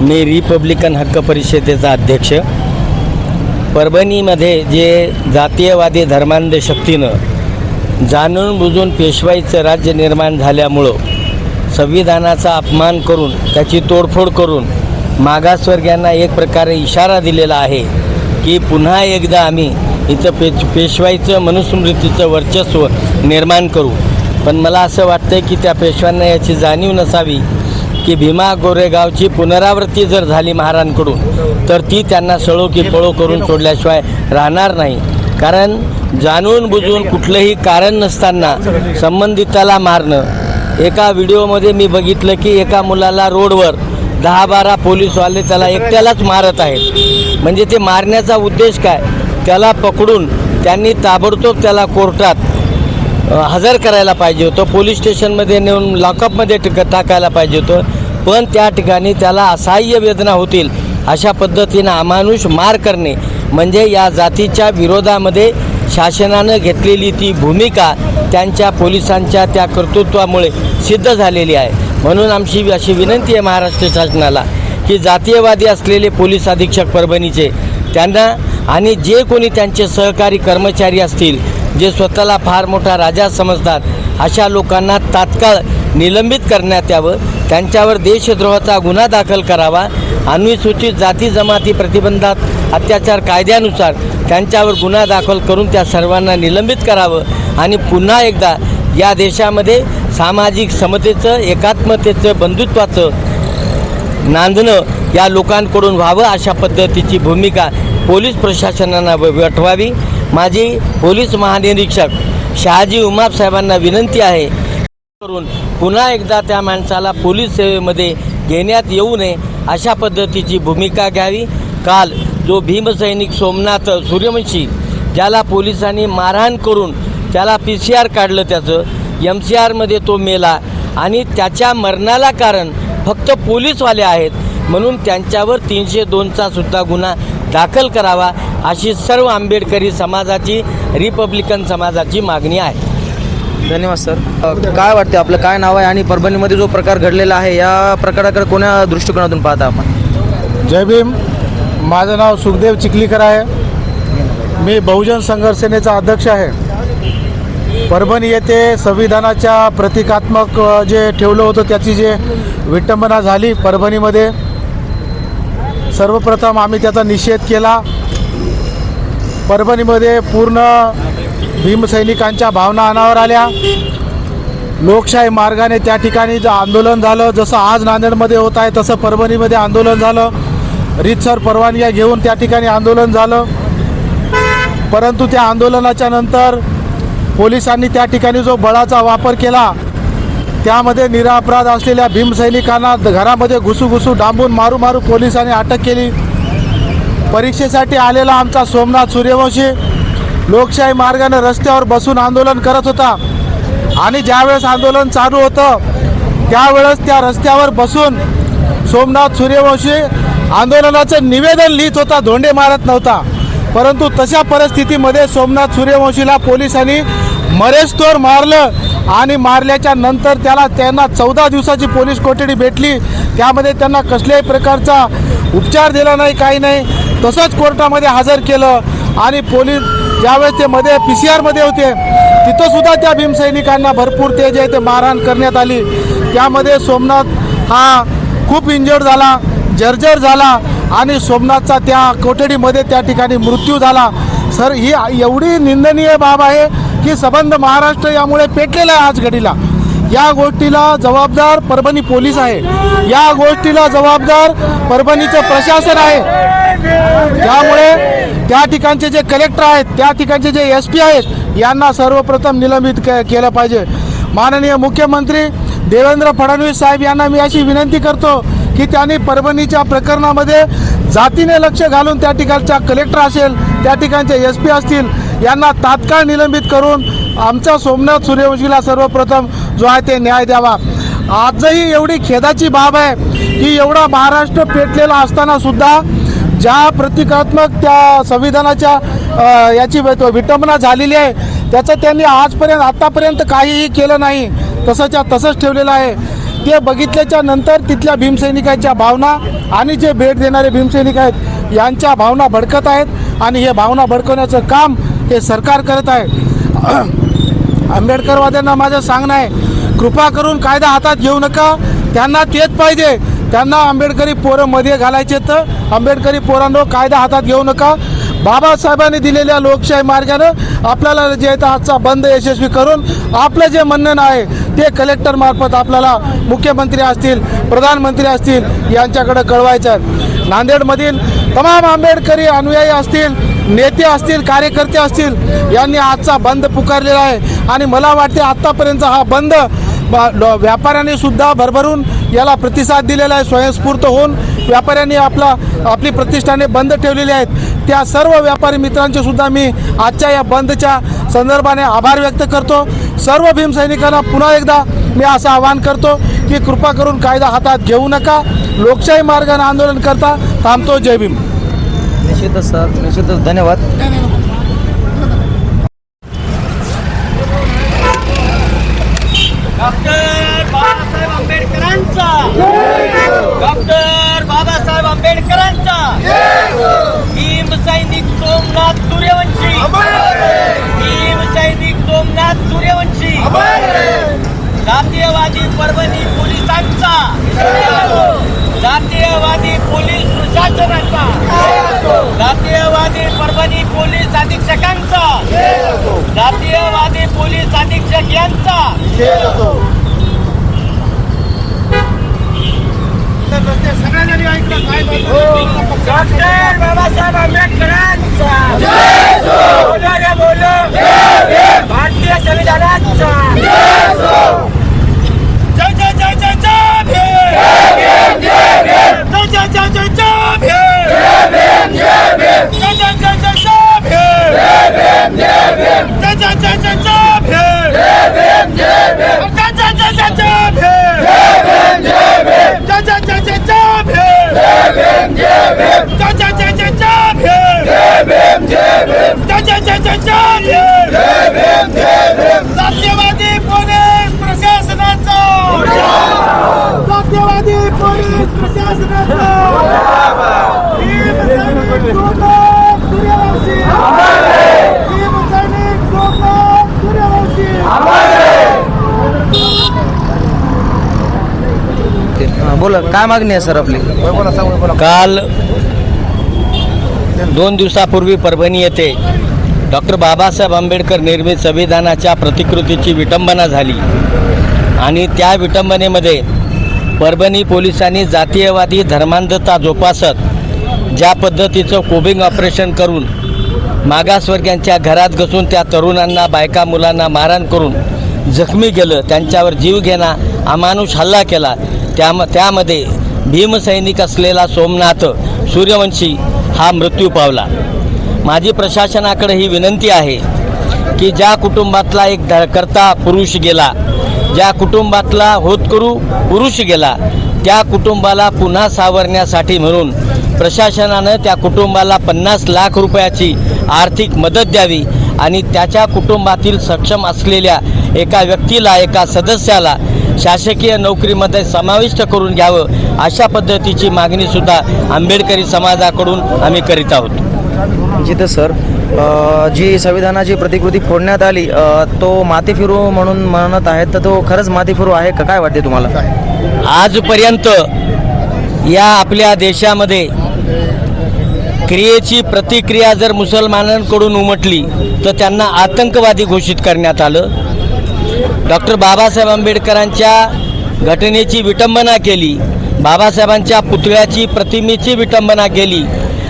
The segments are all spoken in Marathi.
मी रिपब्लिकन हक्क परिषदेचा अध्यक्ष. परभणीमध्ये जे जातीयवादी धर्मांध शक्तीनं जाणून बुजून पेशवाईचं राज्य निर्माण झाल्यामुळं संविधानाचा अपमान करून त्याची तोडफोड करून मागासवर्गीयांना एक प्रकारे इशारा दिलेला आहे की पुन्हा एकदा आम्ही इथं पे पेशवाईचं मनुस्मृतीचं वर्चस्व निर्माण करू. पण मला असं वाटतं की त्या पेशव्यांना याची जाणीव नसावी की भीमा गोरेगावची पुनरावृत्ती जर झाली महाराजांकडून तर ती त्यांना सळो की पळो करून सोडल्याशिवाय राहणार नाही. कारण जाणून बुजून कुठलंही कारण नसताना संबंधिताला मारणं. एका व्हिडिओमध्ये मी बघितलं की एका मुलाला रोडवर दहा बारा पोलीसवाले त्याला एकट्यालाच मारत आहेत. म्हणजे ते मारण्याचा उद्देश काय? त्याला पकडून त्यांनी ताबडतोब त्याला कोर्टात हजर करायला पाहिजे होतं. पोलीस स्टेशनमध्ये नेऊन लॉकअपमध्ये टिक टाकायला पाहिजे होतं. पण त्या ठिकाणी त्याला असहाय्य वेदना होतील अशा पद्धतीनं अमानुष मार करणे. म्हणजे या जातीच्या विरोधामध्ये शासनानं घेतलेली ती भूमिका त्यांच्या पोलिसांच्या त्या कर्तृत्वामुळे सिद्ध झालेली आहे. म्हणून आमची अशी विनंती आहे महाराष्ट्र शासनाला की जातीयवादी असलेले पोलीस अधीक्षक परभणीचे त्यांना आणि जे कोणी त्यांचे सहकारी कर्मचारी असतील जे स्वतःला फार मोठा राजा समजतात अशा लोकांना तात्काळ निलंबित करण्यात यावं. त्यांच्यावर देशद्रोहाचा गुन्हा दाखल करावा अनुसूचित जाती जमाती प्रतिबंधात अत्याचार कायद्यानुसार त्यांच्यावर गुन्हा दाखल करून त्या सर्वांना निलंबित करावं आणि पुन्हा एकदा या देशामध्ये सामाजिक समतेचं एकात्मतेचं बंधुत्वाचं नांदणं या लोकांकडून व्हावं अशा पद्धतीची भूमिका पोलीस प्रशासनानं व- वठवावी. माझी पोलीस महानिरीक्षक शहाजी उमाप साहेबांना विनंती आहे करून पुन्हा एकदा त्या माणसाला पोलीस सेवेमध्ये घेण्यात येऊ नये अशा पद्धतीची भूमिका घ्यावी. काल जो भीमसैनिक सोमनाथ सूर्यवंशी ज्याला पोलिसांनी मारहाण करून त्याला पी सी आर काढलं त्याचं एम सी आरमध्ये तो मेला आणि त्याच्या मरणाला कारण फक्त पोलीसवाले आहेत म्हणून त्यांच्यावर तीनशे दोनचा सुद्धा गुन्हा दाखल करावा अशी सर्व आंबेडकरी समाजाची रिपब्लिकन समाजाची मागणी आहे. धन्यवाद सर. काय वाटते आपलं? काय नाव आहे? आणि परभणीमध्ये जो प्रकार घडलेला आहे या प्रकाराकडे कोण्या दृष्टिकोनातून पाहता आपण? जय भीम. माझं नाव सुखदेव चिखलीकर आहे. मी बहुजन संघर्ष सेनेचा अध्यक्ष आहे. परभणी येथे संविधानाच्या प्रतिकात्मक जे ठेवलं होतं त्याची जे विटंबना झाली परभणीमध्ये सर्वप्रथम आम्ही त्याचा निषेध केला. परभणीमध्ये पूर्ण भीमसैनिकांच्या भावना अनावर आल्या. लोकशाही मार्गाने त्या ठिकाणी जे आंदोलन झालं जसं आज नांदेडमध्ये होत आहे तसं परभणीमध्ये आंदोलन झालं. रीतसर परवानग्या घेऊन त्या ठिकाणी आंदोलन झालं. परंतु त्या आंदोलनाच्या नंतर पोलिसांनी त्या ठिकाणी जो बळाचा वापर केला त्यामध्ये निरापराध असलेल्या भीमसैनिकांना घरामध्ये घुसू घुसू डांबून मारू मारू पोलिसांनी अटक केली. परीक्षेसाठी आलेला आमचा सोमनाथ सूर्यवंशी लोकशाही मार्गाने रस्त्यावर बसून आंदोलन करत होता. आणि ज्यावेळेस आंदोलन चालू होतं त्यावेळेस त्या रस्त्यावर बसून सोमनाथ सूर्यवंशी आंदोलनाचं निवेदन लिहित होता धोंडे मारत नव्हता. परंतु तशा परिस्थितीमध्ये सोमनाथ सूर्यवंशीला पोलिसांनी मरेस्तोर मारलं आणि मारल्याच्या नंतर त्याला त्यांना चौदा दिवसाची पोलीस कोठडी भेटली. त्यामध्ये त्यांना कसल्याही प्रकारचा उपचार दिला नाही काही नाही. तसंच कोर्टामध्ये हजर केलं आणि पोलीस ज्यावेळेस ते मध्ये पी सी आरमध्ये होते तिथं सुद्धा त्या भीमसैनिकांना भरपूर ते जे आहे ते मारहाण करण्यात आली. त्यामध्ये सोमनाथ हा खूप इंजर्ड झाला जर्जर झाला आणि सोमनाथचा त्या कोठडीमध्ये त्या ठिकाणी मृत्यू झाला. सर ही एवढी निंदनीय बाब आहे की सबंध महाराष्ट्र यामुळे पेटलेला आहे आज घडीला. या गोष्टीला जबाबदार परभणी पोलीस आहे. या गोष्टीला जबाबदार परभणीचं प्रशासन आहे. त्यामुळे त्या ठिकाणचे जे कलेक्टर आहेत त्या ठिकाणचे जे एस पी आहेत यांना सर्वप्रथम निलंबित के केलं पाहिजे. माननीय मुख्यमंत्री देवेंद्र फडणवीस साहेब यांना मी अशी विनंती करतो की त्यांनी परभणीच्या प्रकरणामध्ये जातीने लक्ष घालून त्या ठिकाणच्या कलेक्टर असेल त्या ठिकाणचे एस पी असतील यांना तात्काळ निलंबित करून आमच्या सोमनाथ सूर्यवंशीला सर्वप्रथम जो आहे ते न्याय द्यावा. आजही एवढी खेदाची बाब आहे की एवढा महाराष्ट्र पेटलेला असताना सुद्धा ज्या प्रतिकात्मक त्या संविधानाच्या याची विटंबना झालेली आहे त्याचं त्यांनी आजपर्यंत आत्तापर्यंत काहीही केलं नाही तसंच्या तसंच ठेवलेलं आहे. ते बघितल्याच्या नंतर तिथल्या भीमसैनिकांच्या भावना आणि जे भेट देणारे भीमसैनिक आहेत यांच्या भावना भडकत आहेत आणि हे भावना भडकवण्याचं काम हे सरकार करत आहे. आंबेडकरवाद्यांना माझं सांगणं आहे कृपा करून कायदा हातात घेऊ नका त्यांना तेच पाहिजे. त्यांना आंबेडकरी पोरं मध्ये घालायचे तर आंबेडकरी पोरांनो कायदा हातात घेऊ नका. बाबासाहेबांनी दिलेल्या लोकशाही मार्गानं आपल्याला जे आहे आजचा बंद यशस्वी करून आपलं जे म्हणणं आहे ते कलेक्टर मार्फत आपल्याला मुख्यमंत्री असतील प्रधानमंत्री असतील यांच्याकडे कळवायचं आहे. नांदेडमधील तमाम आंबेडकरी अनुयायी असतील नेते असतील कार्यकर्ते असतील यांनी आजचा बंद पुकारलेला आहे. आणि मला वाटते आत्तापर्यंत हा बंद व्यापाऱ्यांनी सुद्धा भरभरून याला प्रतिसाद दिलेला आहे स्वयंस्फूर्त होऊन व्यापाऱ्यांनी आपला आपली प्रतिष्ठाने बंद ठेवलेली आहेत. त्या सर्व व्यापारी मित्रांचे सुद्धा मी आजच्या या बंदच्या संदर्भाने आभार व्यक्त करतो. सर्व भीमसैनिकांना पुन्हा एकदा मी असं आवाहन करतो की कृपा करून कायदा हातात घेऊ नका. लोकशाही मार्गाने आंदोलन करता. थांबतो. जय भीम. निश्चितच सर. निश्चितच. धन्यवाद. डॉक्टर बाबासाहेब आंबेडकरांचा डॉक्टर बाबासाहेब आंबेडकरांचा भीम सैनिक सोमनाथ सूर्यवंशी भीम सैनिक सोमनाथ सूर्यवंशी जातीयवादी परभणी पोलिसांचा. जातीयवादी पोलीस प्रशासनाचा जातीयवादी परभणी पोलीस अधीक्षकांचा जातीयवादी पोलीस अधीक्षक यांचा डॉक्टर बाबासाहेब आंबेडकरांचा. बोलो. बोला काय मागणी आहे सर आपली? काल दोन दिवसापूर्वी परभणी येथे डॉक्टर बाबासाहेब आंबेडकर निर्मित संविधानाच्या प्रतिकृतीची विटंबना झाली. आणि त्या विटंबनेमध्ये परभणी पोलिसांनी जातीयवादी धर्मांधता जोपासत ज्या पद्धतीचं कोबिंग ऑपरेशन करून मागासवर्गीयांच्या घरात घसून त्या तरुणांना बायका मुलांना मारहाण करून जखमी केलं त्यांच्यावर जीव घेणा अमानुष हल्ला केला. त्या त्यामध्ये भीमसैनिक असलेला सोमनाथ सूर्यवंशी हा मृत्यू पावला. माझी प्रशासनाकडे ही विनंती आहे की ज्या कुटुंबातला एक धडकर्ता पुरुष गेला ज्या कुटुंबातला होतकरू पुरुष गेला त्या कुटुंबाला पुन्हा सावरण्यासाठी म्हणून प्रशासनानं त्या कुटुंबाला पन्नास लाख रुपयाची आर्थिक मदत द्यावी आणि त्याच्या कुटुंबातील सक्षम असलेल्या एका व्यक्तीला एका सदस्याला शासकीय नोकरीमध्ये समाविष्ट करून घ्यावं अशा पद्धतीची मागणीसुद्धा आंबेडकरी समाजाकडून आम्ही करीत आहोत. जिथं सर जी संविधानाची प्रतिकृती फोडण्यात आली तो माती फिरू म्हणून म्हणत आहेत तर तो खरंच माती फिरू आहे का? काय वाटते तुम्हाला? आजपर्यंत या आपल्या देशामध्ये क्रियेची प्रतिक्रिया जर मुसलमानांकडून उमटली तर त्यांना आतंकवादी घोषित करण्यात आलं. डॉक्टर बाबासाहेब आंबेडकरांच्या घटनेची विटंबना केली बाबासाहेबांच्या पुतळ्याची प्रतिमेची विटंबना केली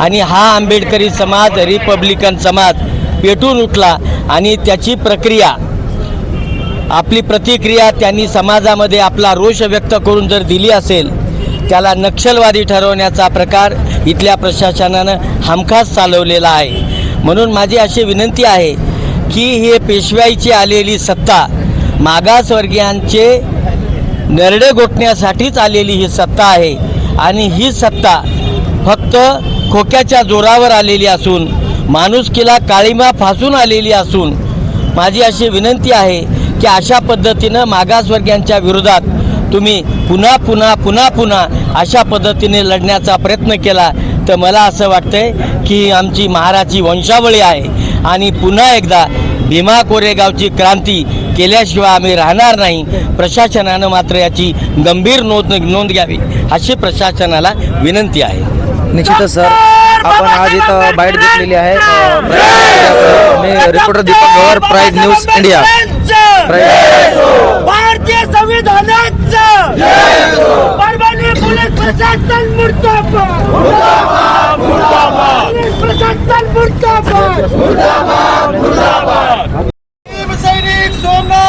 आणि हा आंबेडकरी समाज रिपब्लिकन समाज पेटून उठला आणि त्याची प्रक्रिया आपली प्रतिक्रिया त्यांनी समाजामध्ये आपला रोष व्यक्त करून जर दिली असेल त्याला नक्षलवादी ठरवण्याचा प्रकार इथल्या प्रशासनानं हमखास चालवलेला आहे. म्हणून माझी अशी विनंती आहे की हे पेशव्याईची आलेली सत्ता मागासवर्गीयांचे नरडे गोठण्यासाठीच आलेली ही सत्ता आहे आणि ही सत्ता फक्त खोक्याच्या जोरावर आलेली असून माणुसकीला काळीमा फासून आलेली असून माझी अशी विनंती आहे की अशा पद्धतीनं मागासवर्गीयांच्या विरोधात तुम्ही पुन्हा पुन्हा पुन्हा पुन्हा अशा पद्धतीने लढण्याचा प्रयत्न केला तर मला असं वाटतंय की आमची महाराची वंशावळी आहे. आणि पुन्हा एकदा भीमा कोरेगावची क्रांती केल्याशिवाय आम्ही राहणार नाही. प्रशासनानं मात्र याची गंभीर नोंद नोंद घ्यावी अशी प्रशासनाला विनंती आहे. निश्चितच सर. आपण आज इथं बाईट घेतलेली आहे. मी रिपोर्टर दीपक गवर प्राईज न्यूज इंडिया. भारतीय संविधानाचं Murtaba! Murtaba! Murtaba! Murtaba! Murtaba! Murtaba! Murtaba! Murtaba! Murtaba! Murtaba! Murtaba! Murtaba! Murtaba! Murtaba! Murtaba!